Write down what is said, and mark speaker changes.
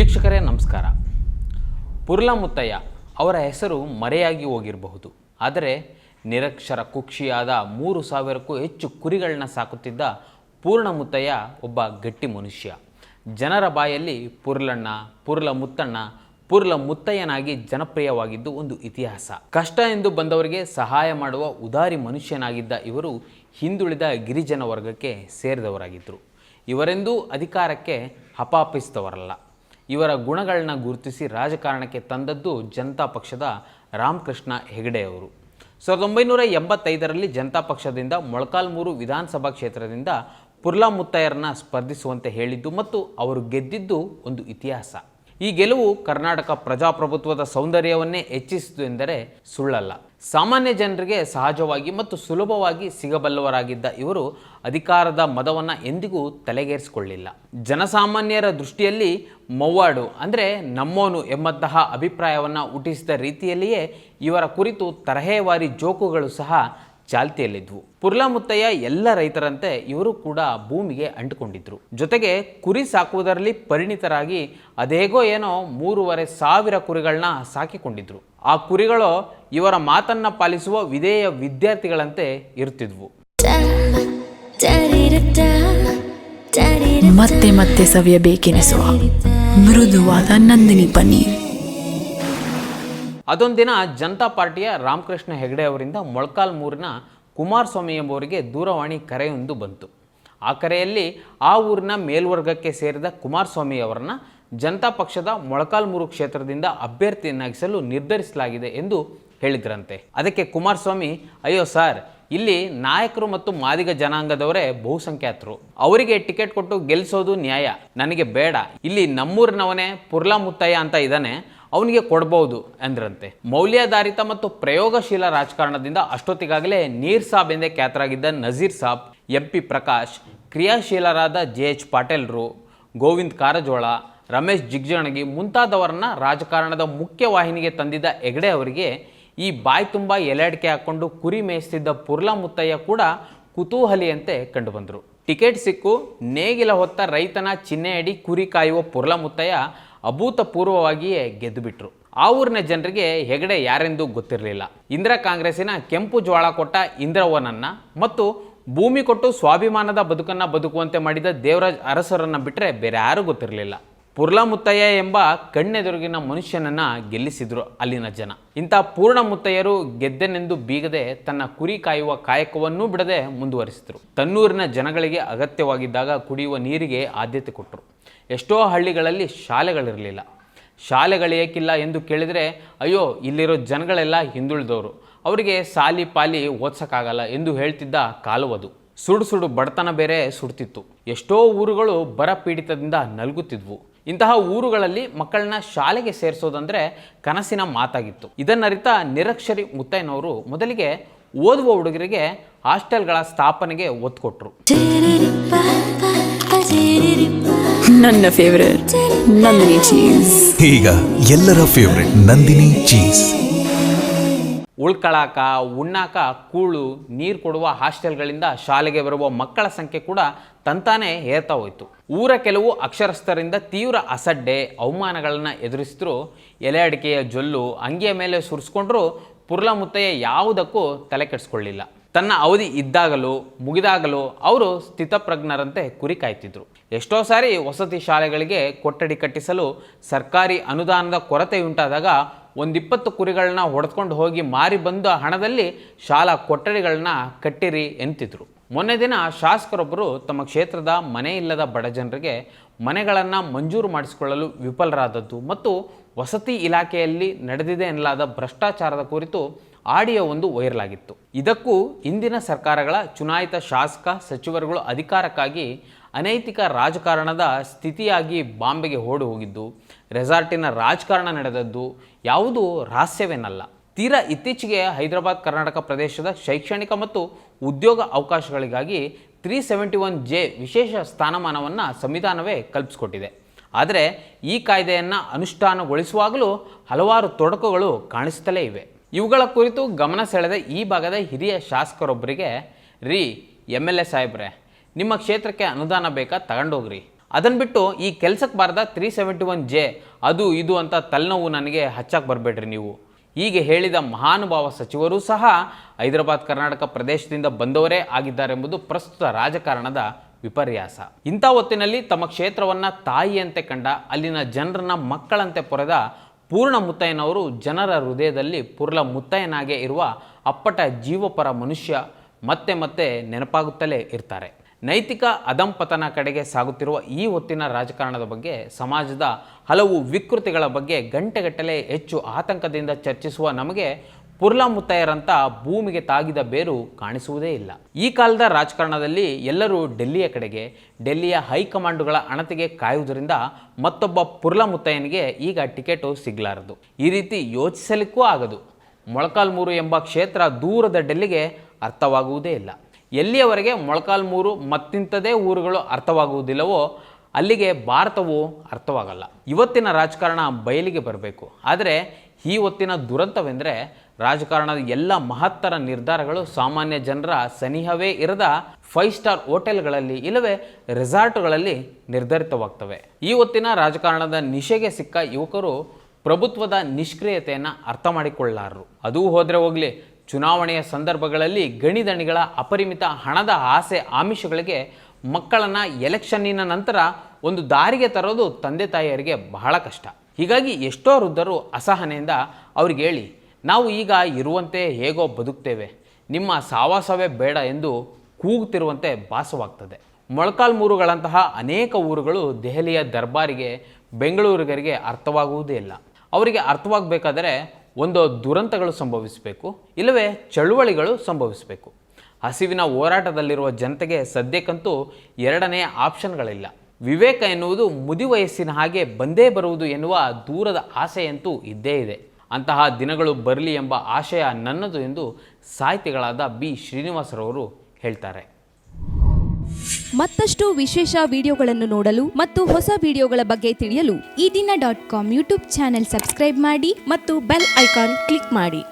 Speaker 1: ವೀಕ್ಷಕರೇ, ನಮಸ್ಕಾರ. ಪುರ್ಲಾ ಮುತ್ತಯ್ಯ ಅವರ ಹೆಸರು ಮರೆಯಾಗಿ ಹೋಗಿರಬಹುದು. ಆದರೆ ನಿರಕ್ಷರ ಕುಕ್ಷಿಯಾದ ಮೂರು ಸಾವಿರಕ್ಕೂ ಹೆಚ್ಚು ಕುರಿಗಳನ್ನ ಸಾಕುತ್ತಿದ್ದ ಪೂರ್ಣ ಮುತ್ತಯ್ಯ ಒಬ್ಬ ಗಟ್ಟಿ ಮನುಷ್ಯ. ಜನರ ಬಾಯಲ್ಲಿ ಪುರ್ಲಣ್ಣ ಪುರ್ಲ ಮುತ್ತಣ್ಣ ಪುರ್ಲ ಮುತ್ತಯ್ಯನಾಗಿ ಜನಪ್ರಿಯವಾಗಿದ್ದು ಒಂದು ಇತಿಹಾಸ. ಕಷ್ಟ ಎಂದು ಬಂದವರಿಗೆ ಸಹಾಯ ಮಾಡುವ ಉದಾರಿ ಮನುಷ್ಯನಾಗಿದ್ದ ಇವರು ಹಿಂದುಳಿದ ಗಿರಿಜನ ವರ್ಗಕ್ಕೆ ಸೇರಿದವರಾಗಿದ್ದರು ಇವರೆಂದೂ ಅಧಿಕಾರಕ್ಕೆ ಹಪಾಪಿಸಿದವರಲ್ಲ ಇವರ ಗುಣಗಳನ್ನ ಗುರುತಿಸಿ ರಾಜಕಾರಣಕ್ಕೆ ತಂದದ್ದು ಜನತಾ ಪಕ್ಷದ ರಾಮಕೃಷ್ಣ ಹೆಗಡೆ ಅವರು. ಸಾವಿರದ ಒಂಬೈನೂರ ಎಂಬತ್ತೈದರಲ್ಲಿ ಜನತಾ ಪಕ್ಷದಿಂದ ಮೊಳಕಾಲ್ಮೂರು ವಿಧಾನಸಭಾ ಕ್ಷೇತ್ರದಿಂದ ಪುರ್ಲಾ ಮುತ್ತಯ್ಯರನ್ನ ಸ್ಪರ್ಧಿಸುವಂತೆ ಹೇಳಿದ್ದು ಮತ್ತು ಅವರು ಗೆದ್ದಿದ್ದು ಒಂದು ಇತಿಹಾಸ. ಈ ಗೆಲುವು ಕರ್ನಾಟಕ ಪ್ರಜಾಪ್ರಭುತ್ವದ ಸೌಂದರ್ಯವನ್ನೇ ಹೆಚ್ಚಿಸಿತು ಎಂದರೆ ಸುಳ್ಳಲ್ಲ. ಸಾಮಾನ್ಯ ಜನರಿಗೆ ಸಹಜವಾಗಿ ಮತ್ತು ಸುಲಭವಾಗಿ ಸಿಗಬಲ್ಲವರಾಗಿದ್ದ ಇವರು ಅಧಿಕಾರದ ಮದವನ್ನು ಎಂದಿಗೂ ತಲೆಗೇರಿಸಿಕೊಳ್ಳಿಲ್ಲ. ಜನಸಾಮಾನ್ಯರ ದೃಷ್ಟಿಯಲ್ಲಿ ಮೌವಾಡು ಅಂದರೆ ನಮ್ಮೋನು ಎಂಬಂತಹ ಅಭಿಪ್ರಾಯವನ್ನು ಹುಟ್ಟಿಸಿದ ರೀತಿಯಲ್ಲಿಯೇ ಇವರ ಕುರಿತು ತರಹೇವಾರಿ ಜೋಕುಗಳು ಸಹ ಚಾಲ್ತಿಯಲ್ಲಿದ್ವು. ಪುರ್ಲಾ ಮುತ್ತಯ್ಯ ಎಲ್ಲ ರೈತರಂತೆ ಇವರು ಕೂಡ ಭೂಮಿಗೆ ಅಂಟಿಕೊಂಡಿದ್ರು. ಜೊತೆಗೆ ಕುರಿ ಸಾಕುವುದರಲ್ಲಿ ಪರಿಣಿತರಾಗಿ ಅದೇಗೋ ಏನೋ ಮೂರುವರೆ ಸಾವಿರ ಕುರಿಗಳನ್ನ ಸಾಕಿಕೊಂಡಿದ್ರು. ಆ ಕುರಿಗಳು ಇವರ ಮಾತನ್ನ ಪಾಲಿಸುವ ವಿಧೇಯ ವಿದ್ಯಾರ್ಥಿಗಳಂತೆ ಇರುತ್ತಿದ್ವು.
Speaker 2: ಮತ್ತೆ ಮತ್ತೆ ಸವಿಯಬೇಕೆನಿಸುವ ಮೃದುವಾದ ನಂದಿನಿ ಪನ್ನೀರ್
Speaker 1: ಅದೊಂದಿನ ಜನತಾ ಪಾರ್ಟಿಯ ರಾಮಕೃಷ್ಣ ಹೆಗಡೆ ಅವರಿಂದ ಮೊಳಕಾಲ್ಮೂರಿನ ಕುಮಾರಸ್ವಾಮಿ ಎಂಬುವರಿಗೆ ದೂರವಾಣಿ ಕರೆಯೊಂದು ಬಂತು. ಆ ಕರೆಯಲ್ಲಿ ಆ ಊರಿನ ಮೇಲ್ವರ್ಗಕ್ಕೆ ಸೇರಿದ ಕುಮಾರಸ್ವಾಮಿ ಅವರನ್ನ ಜನತಾ ಪಕ್ಷದ ಮೊಳಕಾಲ್ಮೂರು ಕ್ಷೇತ್ರದಿಂದ ಅಭ್ಯರ್ಥಿಯನ್ನಾಗಿಸಲು ನಿರ್ಧರಿಸಲಾಗಿದೆ ಎಂದು ಹೇಳಿದ್ರಂತೆ. ಅದಕ್ಕೆ ಕುಮಾರಸ್ವಾಮಿ, ಅಯ್ಯೋ ಸರ್, ಇಲ್ಲಿ ನಾಯಕರು ಮತ್ತು ಮಾದಿಗ ಜನಾಂಗದವರೇ ಬಹುಸಂಖ್ಯಾತರು. ಅವರಿಗೆ ಟಿಕೆಟ್ ಕೊಟ್ಟು ಗೆಲ್ಲಿಸೋದು ನ್ಯಾಯ. ನನಗೆ ಬೇಡ. ಇಲ್ಲಿ ನಮ್ಮೂರಿನವನೇ ಪುರ್ಲಾ ಮುತ್ತಯ್ಯ ಅಂತ ಇದ್ದಾನೆ. ಅವನಿಗೆ ಕೊಡ್ಬೋದು, ಅಂದ್ರಂತೆ. ಮೌಲ್ಯಾಧಾರಿತ ಮತ್ತು ಪ್ರಯೋಗಶೀಲ ರಾಜಕಾರಣದಿಂದ ಅಷ್ಟೊತ್ತಿಗಾಗಲೇ ನೀರ್ ಸಾಬ್ ಎಂದೇ ಖ್ಯಾತರಾಗಿದ್ದ ನಜೀರ್ ಸಾಬ್ ಎಂ ಪಿ ಪ್ರಕಾಶ್, ಕ್ರಿಯಾಶೀಲರಾದ ಜೆ ಎಚ್ ಪಾಟೀಲ್ರು, ಗೋವಿಂದ್ ಕಾರಜೋಳ ರಮೇಶ್ ಜಿಗ್ಜಣಗಿ ಮುಂತಾದವರನ್ನ ರಾಜಕಾರಣದ ಮುಖ್ಯ ವಾಹಿನಿಗೆ ತಂದಿದ್ದ ಹೆಗಡೆ ಅವರಿಗೆ ಈ ಬಾಯಿ ತುಂಬ ಎಲೆಡಿಕೆ ಹಾಕ್ಕೊಂಡು ಕುರಿ ಮೇಯಿಸ್ತಿದ್ದ ಪುರ್ಲಾ ಮುತ್ತಯ್ಯ ಕೂಡ ಕುತೂಹಲಿಯಂತೆ ಕಂಡುಬಂದರು. ಟಿಕೆಟ್ ಸಿಕ್ಕು, ನೇಗಿಲ ಹೊತ್ತ ರೈತನ ಚಿಹ್ನೆಯಡಿ ಕುರಿ ಕಾಯುವ ಪುರ್ಲಾ ಮುತ್ತಯ್ಯ ಅಭೂತಪೂರ್ವವಾಗಿಯೇ ಗೆದ್ದುಬಿಟ್ರು ಆ ಊರಿನ ಜನರಿಗೆ ಹೆಗಡೆ ಯಾರೆಂದು ಗೊತ್ತಿರಲಿಲ್ಲ. ಇಂದಿರಾ ಕಾಂಗ್ರೆಸ್ಸಿನ ಕೆಂಪು ಜ್ವಾಳ ಕೊಟ್ಟ ಇಂದ್ರವ್ವನನ್ನು ಮತ್ತು ಭೂಮಿ ಕೊಟ್ಟು ಸ್ವಾಭಿಮಾನದ ಬದುಕನ್ನು ಬದುಕುವಂತೆ ಮಾಡಿದ ದೇವರಾಜ್ ಅರಸರನ್ನ ಬಿಟ್ಟರೆ ಬೇರೆ ಯಾರೂ ಗೊತ್ತಿರಲಿಲ್ಲ. ಪುರ್ಲಾ ಮುತ್ತಯ್ಯ ಎಂಬ ಕಣ್ಣೆದುರುಗಿನ ಮನುಷ್ಯನನ್ನ ಗೆಲ್ಲಿಸಿದ್ರು ಅಲ್ಲಿನ ಜನ. ಇಂಥ ಪೂರ್ಣ ಮುತ್ತಯ್ಯರು ಗೆದ್ದೆನೆಂದು ಬೀಗದೆ ತನ್ನ ಕುರಿ ಕಾಯುವ ಕಾಯಕವನ್ನೂ ಬಿಡದೆ ಮುಂದುವರಿಸಿದರು. ತನ್ನೂರಿನ ಜನಗಳಿಗೆ ಅಗತ್ಯವಾಗಿದ್ದಾಗ ಕುಡಿಯುವ ನೀರಿಗೆ ಆದ್ಯತೆ ಕೊಟ್ಟರು. ಎಷ್ಟೋ ಹಳ್ಳಿಗಳಲ್ಲಿ ಶಾಲೆಗಳಿರಲಿಲ್ಲ. ಶಾಲೆಗಳೇಕಿಲ್ಲ ಎಂದು ಕೇಳಿದರೆ, ಅಯ್ಯೋ, ಇಲ್ಲಿರೋ ಜನಗಳೆಲ್ಲ ಹಿಂದುಳಿದವರು. ಅವರಿಗೆ ಸಾಲಿ ಪಾಲಿ ಓದ್ಸೋಕ್ಕಾಗಲ್ಲ ಎಂದು ಹೇಳ್ತಿದ್ದ ಕಾಲವದು. ಸುಡು ಸುಡು ಬಡತನ ಬೇರೆ ಸುಡ್ತಿತ್ತು. ಎಷ್ಟೋ ಊರುಗಳು ಬರ ಪೀಡಿತದಿಂದ ನಲ್ಗುತ್ತಿದ್ವು. ಇಂತಹ ಊರುಗಳಲ್ಲಿ ಮಕ್ಕಳನ್ನ ಶಾಲೆಗೆ ಸೇರಿಸೋದಂದರೆ ಕನಸಿನ ಮಾತಾಗಿತ್ತು. ಇದನ್ನರಿತ ನಿರಕ್ಷರಿ ಮುತ್ತಯ್ಯನವರು ಮೊದಲಿಗೆ ಓದುವ ಹುಡುಗರಿಗೆ ಹಾಸ್ಟೆಲ್ಗಳ ಸ್ಥಾಪನೆಗೆ ಒತ್ತು ಕೊಟ್ಟರು
Speaker 2: ನನ್ನ ಫೇವರೇಟ್ ನಂದಿನಿ ಚೀಸ್
Speaker 3: ಈಗ ಎಲ್ಲರ ಫೇವ್ರೆಟ್ ನಂದಿನಿ ಚೀಸ್
Speaker 1: ಉಳ್ಕಳಾಕ, ಉಣ್ಣಾಕ ಕೂಳು, ನೀರು ಕೊಡುವ ಹಾಸ್ಟೆಲ್ಗಳಿಂದ ಶಾಲೆಗೆ ಬರುವ ಮಕ್ಕಳ ಸಂಖ್ಯೆ ಕೂಡ ತಂತಾನೇ ಏರ್ತಾ ಹೋಯಿತು. ಊರ ಕೆಲವು ಅಕ್ಷರಸ್ಥರಿಂದ ತೀವ್ರ ಅಸಡ್ಡೆ, ಅವಮಾನಗಳನ್ನು ಎದುರಿಸಿದ್ರು. ಎಲೆ ಅಡಿಕೆಯ ಜೊಲ್ಲು ಅಂಗಿಯ ಮೇಲೆ ಸುರಿಸ್ಕೊಂಡ್ರೂ ಪುರ್ಲ ಮುತ್ತಯ್ಯ ಯಾವುದಕ್ಕೂ ತಲೆ ಕೆಡಿಸ್ಕೊಳ್ಳಿಲ್ಲ. ತನ್ನ ಅವಧಿ ಇದ್ದಾಗಲೂ, ಮುಗಿದಾಗಲೂ ಅವರು ಸ್ಥಿತಪ್ರಜ್ಞರಂತೆ ಕುರಿ ಕಾಯ್ತಿದ್ರು. ಎಷ್ಟೋ ಸಾರಿ ವಸತಿ ಶಾಲೆಗಳಿಗೆ ಕೊಠಡಿ ಕಟ್ಟಿಸಲು ಸರ್ಕಾರಿ ಅನುದಾನದ ಕೊರತೆಯುಂಟಾದಾಗ ಒಂದಿಪ್ಪತ್ತು ಕುರಿಗಳನ್ನ ಹೊಡೆದುಕೊಂಡು ಹೋಗಿ ಮಾರಿ ಬಂದ ಹಣದಲ್ಲಿ ಶಾಲಾ ಕೊಠಡಿಗಳನ್ನ ಕಟ್ಟಿರಿ ಎಂತಿದ್ರು. ಮೊನ್ನೆ ದಿನ ಶಾಸಕರೊಬ್ಬರು ತಮ್ಮ ಕ್ಷೇತ್ರದ ಮನೆ ಇಲ್ಲದ ಬಡ ಜನರಿಗೆ ಮನೆಗಳನ್ನು ಮಂಜೂರು ಮಾಡಿಸಿಕೊಳ್ಳಲು ವಿಫಲರಾದದ್ದು ಮತ್ತು ವಸತಿ ಇಲಾಖೆಯಲ್ಲಿ ನಡೆದಿದೆ ಎನ್ನಲಾದ ಭ್ರಷ್ಟಾಚಾರದ ಕುರಿತು ಆಡಿಯೋ ಒಂದು ವೈರಲ್ ಆಗಿತ್ತು. ಇದಕ್ಕೂ ಇಂದಿನ ಸರ್ಕಾರಗಳ ಚುನಾಯಿತ ಶಾಸಕ ಸಚಿವರುಗಳು ಅಧಿಕಾರಕ್ಕಾಗಿ ಅನೈತಿಕ ರಾಜಕಾರಣದ ಸ್ಥಿತಿಯಾಗಿ ಬಾಂಬೆಗೆ ಓಡಿ ಹೋಗಿದ್ದು, ರೆಸಾರ್ಟಿನ ರಾಜಕಾರಣ ನಡೆದದ್ದು ಯಾವುದೂ ರಹಸ್ಯವೇನಲ್ಲ. ತೀರಾ ಇತ್ತೀಚೆಗೆ ಹೈದರಾಬಾದ್, ಕರ್ನಾಟಕ ಪ್ರದೇಶದ ಶೈಕ್ಷಣಿಕ ಮತ್ತು ಉದ್ಯೋಗ ಅವಕಾಶಗಳಿಗಾಗಿ ತ್ರೀ ಸೆವೆಂಟಿ ಒನ್ ಜೆ ವಿಶೇಷ ಸ್ಥಾನಮಾನವನ್ನು ಸಂವಿಧಾನವೇ ಕಲ್ಪಿಸಿಕೊಟ್ಟಿದೆ. ಆದರೆ ಈ ಕಾಯ್ದೆಯನ್ನು ಅನುಷ್ಠಾನಗೊಳಿಸುವಾಗಲೂ ಹಲವಾರು ತೊಡಕುಗಳು ಕಾಣಿಸುತ್ತಲೇ ಇವೆ. ಇವುಗಳ ಕುರಿತು ಗಮನ ಸೆಳೆದ ಈ ಭಾಗದ ಹಿರಿಯ ಶಾಸಕರೊಬ್ಬರಿಗೆ, ರೀ ಎಂ ಎಲ್ ಎ ಸಾಹೇಬ್ರೆ, ನಿಮ್ಮ ಕ್ಷೇತ್ರಕ್ಕೆ ಅನುದಾನ ಬೇಕಾ ತಗೊಂಡೋಗ್ರಿ. ಅದನ್ನು ಬಿಟ್ಟು ಈ ಕೆಲಸಕ್ಕೆ ಬಾರದ ತ್ರೀ ಸೆವೆಂಟಿ ಒನ್ ಜೆ, ಅದು ಇದು ಅಂತ ತಲೆನೋವು ನನಗೆ ಹಚ್ಚಕ್ಕೆ ಬರಬೇಡ್ರಿ ನೀವು. ಹೀಗೆ ಹೇಳಿದ ಮಹಾನುಭಾವ ಸಚಿವರು ಸಹ ಹೈದರಾಬಾದ್, ಕರ್ನಾಟಕ ಪ್ರದೇಶದಿಂದ ಬಂದವರೇ ಆಗಿದ್ದಾರೆಂಬುದು ಪ್ರಸ್ತುತ ರಾಜಕಾರಣದ ವಿಪರ್ಯಾಸ. ಇಂಥ ಹೊತ್ತಿನಲ್ಲಿ ತಮ್ಮ ಕ್ಷೇತ್ರವನ್ನು ತಾಯಿಯಂತೆ ಕಂಡ, ಅಲ್ಲಿನ ಜನರನ್ನ ಮಕ್ಕಳಂತೆ ಪೊರೆದ ಪೂರ್ಣ ಮುತ್ತಯ್ಯನವರು ಜನರ ಹೃದಯದಲ್ಲಿ ಪುರ್ಲ ಮುತ್ತಯ್ಯನಾಗೆ ಇರುವ ಅಪ್ಪಟ ಜೀವಪರ ಮನುಷ್ಯ ಮತ್ತೆ ಮತ್ತೆ ನೆನಪಾಗುತ್ತಲೇ ಇರ್ತಾರೆ. ನೈತಿಕ ಅಧಂಪತನ ಕಡೆಗೆ ಸಾಗುತ್ತಿರುವ ಈ ಹೊತ್ತಿನ ರಾಜಕಾರಣದ ಬಗ್ಗೆ, ಸಮಾಜದ ಹಲವು ವಿಕೃತಿಗಳ ಬಗ್ಗೆ ಗಂಟೆಗಟ್ಟಲೆ ಹೆಚ್ಚು ಆತಂಕದಿಂದ ಚರ್ಚಿಸುವ ನಮಗೆ ಪುರ್ಲಾ ಮುತ್ತಯ್ಯರಂತ ಭೂಮಿಗೆ ತಾಗಿದ ಬೇರು ಕಾಣಿಸುವುದೇ ಇಲ್ಲ. ಈ ಕಾಲದ ರಾಜಕಾರಣದಲ್ಲಿ ಎಲ್ಲರೂ ಡೆಲ್ಲಿಯ ಕಡೆಗೆ, ಡೆಲ್ಲಿಯ ಹೈಕಮಾಂಡುಗಳ ಅಣತಿಗೆ ಕಾಯುವುದರಿಂದ ಮತ್ತೊಬ್ಬ ಪುರ್ಲಾ ಮುತ್ತಯ್ಯನಿಗೆ ಈಗ ಟಿಕೆಟು ಸಿಗಲಾರದು. ಈ ರೀತಿ ಯೋಚಿಸಲಿಕ್ಕೂ ಆಗದು. ಮೊಳಕಾಲ್ಮೂರು ಎಂಬ ಕ್ಷೇತ್ರ ದೂರದ ಡೆಲ್ಲಿಗೆ ಅರ್ಥವಾಗುವುದೇ ಇಲ್ಲ. ಎಲ್ಲಿಯವರೆಗೆ ಮೊಳಕಾಲ್ಮೂರು ಮತ್ತಿಂಥದೇ ಊರುಗಳು ಅರ್ಥವಾಗುವುದಿಲ್ಲವೋ ಅಲ್ಲಿಗೆ ಭಾರತವು ಅರ್ಥವಾಗಲ್ಲ. ಇವತ್ತಿನ ರಾಜಕಾರಣ ಬಯಲಿಗೆ ಬರಬೇಕು. ಆದರೆ ಈ ಹೊತ್ತಿನ ದುರಂತವೆಂದರೆ ರಾಜಕಾರಣದ ಎಲ್ಲ ಮಹತ್ತರ ನಿರ್ಧಾರಗಳು ಸಾಮಾನ್ಯ ಜನರ ಸನಿಹವೇ ಇರದ ಫೈವ್ ಸ್ಟಾರ್ ಹೋಟೆಲ್ಗಳಲ್ಲಿ ಇಲ್ಲವೇ ರೆಸಾರ್ಟ್ಗಳಲ್ಲಿ ನಿರ್ಧರಿತವಾಗ್ತವೆ. ಈ ಹೊತ್ತಿನ ರಾಜಕಾರಣದ ನಿಶೆಗೆ ಸಿಕ್ಕ ಯುವಕರು ಪ್ರಭುತ್ವದ ನಿಷ್ಕ್ರಿಯತೆಯನ್ನು ಅರ್ಥ ಮಾಡಿಕೊಳ್ಳಾರರು. ಅದೂ ಹೋದರೆ ಹೋಗಲಿ, ಚುನಾವಣೆಯ ಸಂದರ್ಭಗಳಲ್ಲಿ ಗಣಿದಣಿಗಳ ಅಪರಿಮಿತ ಹಣದ ಆಸೆ ಆಮಿಷಗಳಿಗೆ ಮಕ್ಕಳನ್ನು ಎಲೆಕ್ಷನ್ನಿನ ನಂತರ ಒಂದು ದಾರಿಗೆ ತರೋದು ತಂದೆ ತಾಯಿಯರಿಗೆ ಬಹಳ ಕಷ್ಟ. ಹೀಗಾಗಿ ಎಷ್ಟೋ ವೃದ್ಧರು ಅಸಹನೆಯಿಂದ ಅವ್ರಿಗೆ ಹೇಳಿ, ನಾವು ಈಗ ಇರುವಂತೆ ಹೇಗೋ ಬದುಕ್ತೇವೆ, ನಿಮ್ಮ ಸಾವಾಸವೇ ಬೇಡ ಎಂದು ಕೂಗುತ್ತಿರುವಂತೆ ಭಾಸವಾಗ್ತದೆ. ಮೊಳಕಾಲ್ಮೂರುಗಳಂತಹ ಅನೇಕ ಊರುಗಳು ದೆಹಲಿಯ ದರ್ಬಾರಿಗೆ, ಬೆಂಗಳೂರಿಗರಿಗೆ ಅರ್ಥವಾಗುವುದೇ ಇಲ್ಲ. ಅವರಿಗೆ ಅರ್ಥವಾಗಬೇಕಾದರೆ ಒಂದು ದುರಂತಗಳು ಸಂಭವಿಸಬೇಕು, ಇಲ್ಲವೇ ಚಳುವಳಿಗಳು ಸಂಭವಿಸಬೇಕು. ಹಸಿವಿನ ಹೋರಾಟದಲ್ಲಿರುವ ಜನತೆಗೆ ಸದ್ಯಕ್ಕಂತೂ ಎರಡನೇ ಆಪ್ಷನ್ಗಳಿಲ್ಲ. ವಿವೇಕ ಎನ್ನುವುದು ಮುದಿವಯಸ್ಸಿನ ಹಾಗೆ ಬಂದೇ ಬರುವುದು ಎನ್ನುವ ದೂರದ ಆಸೆಯಂತೂ ಇದ್ದೇ ಇದೆ. ಅಂತಹ ದಿನಗಳು ಬರಲಿ ಎಂಬ ಆಶಯ ನನ್ನದು ಎಂದು ಸಾಹಿತಿಗಳಾದ ಬಿ. ಶ್ರೀನಿವಾಸರವರು ಹೇಳ್ತಾರೆ.
Speaker 4: ಮತ್ತಷ್ಟು ವಿಶೇಷ ವಿಡಿಯೋಗಳನ್ನು ನೋಡಲು ಮತ್ತು ಹೊಸ ವಿಡಿಯೋಗಳ ಬಗ್ಗೆ ತಿಳಿಯಲು
Speaker 5: Ee Dina dot com YouTube channel subscribe ಮಾಡಿ ಮತ್ತು ಬೆಲ್ ಐಕಾನ್ ಕ್ಲಿಕ್ ಮಾಡಿ.